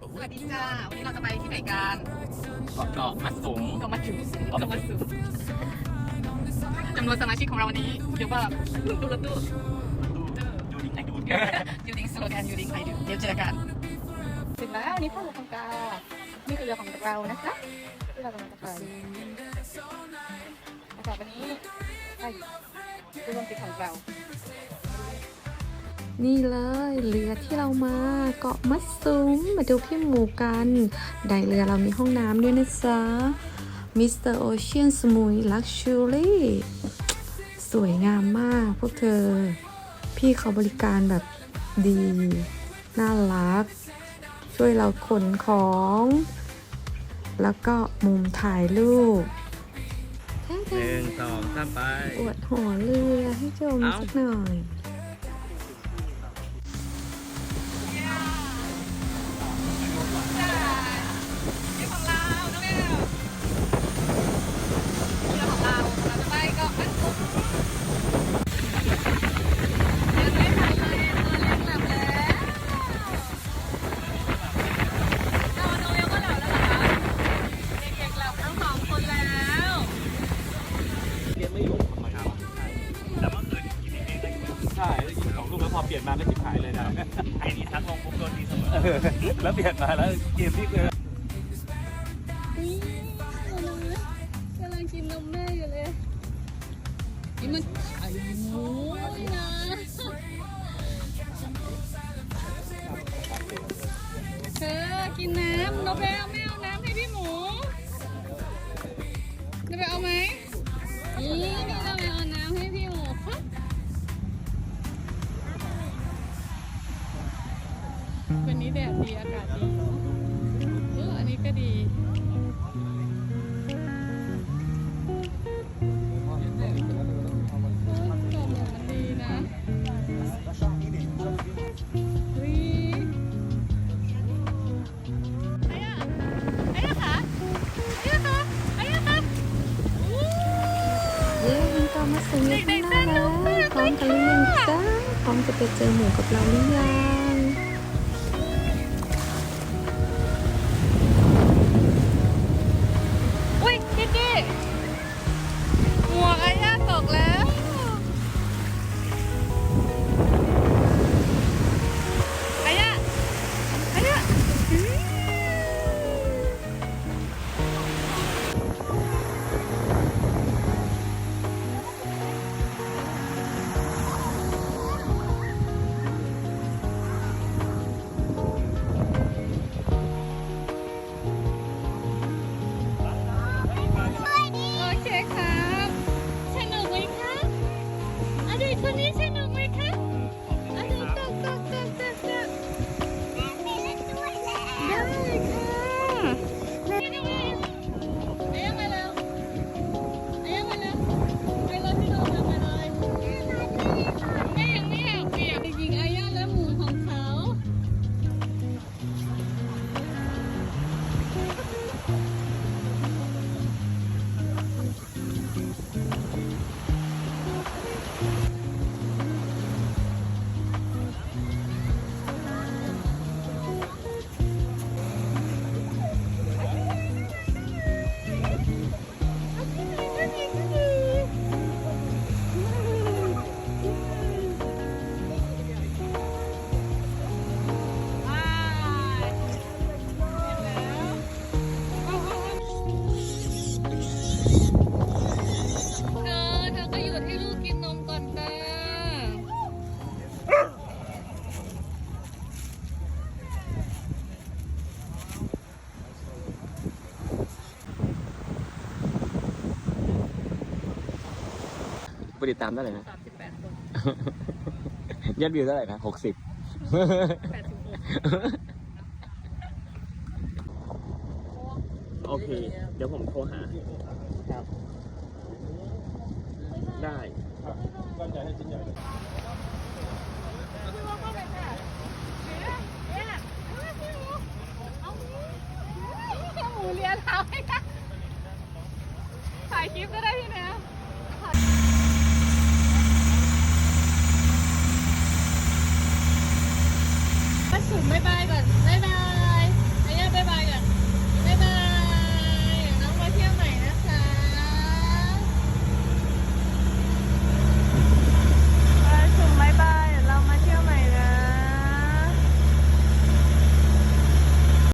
สวัสดีจ้าวันนี้เราจะไปที่ไหนกันเกาะมัดสูงก็มาถึงก็มาถึงจำนวนสมาชิกของเราวันนี้เดี๋ยวว่าดูรถตู้ดูดิไอ้ดูดยูดิงสโลแกนยูดิงไอดูเดี๋ยวเจอกันถึงแล้วนี่ท่าเรือของกานี่คือเรือของเรานะคะที่เรากำลังจะไปอากาศวันนี้ได้ดูลมติดของเรา นี่เลยเรือที่เรามาเกาะมัดสูงมาดูพี่หมูกันในเรือเรามีห้องน้ำด้วยนะจ๊ะ Mr. Ocean สมุย Luxury สวยงามมากพวกเธอ พี่เขาบริการแบบดี น่ารัก ช่วยเราขนของ แล้วก็มุมถ่ายรูปหนึ่งสองสามไป อวดหัวเรือให้ชมเอ้าสักหน่อย กแล้วพอเปลี่ยนมาก็ชิบหายเลยนะไอ้นี่ทักลงปุ๊บโดนทีเสมอแล้วเปลี่ยนมาแล้วเกมที่เกิดกำลังกินนมแม่อยู่เลยนี่มันไข่หมูนี่นะเธอกินน้ำนกแมวไม่ วันนี้แดดดีอากาศดีเนอะเอออันนี้ก็ดีมันดีนะอุ๊ยไอ้อะไอ้อะคะไอ้อะคะไอ้อะคะอู้เย้มันก็มาถึงอยู่ข้างหน้าแล้วพร้อมกันหรือยังจ้าพร้อมจะไปเจอหมูกับเราหรือยัง อดีต ติดตามได้เลยนะ สามสิบแปดคนยอดวิวเท่าไหร่นะหกสิบ แปดสิบหกโอเค เดี๋ยวผมโทรหา ครับ ได้หมูเลียเท้าให้ค่ะถ่ายคลิปก็ได้พี่แมวมา สุดบ๊ายบายก่อนบ๊ายบ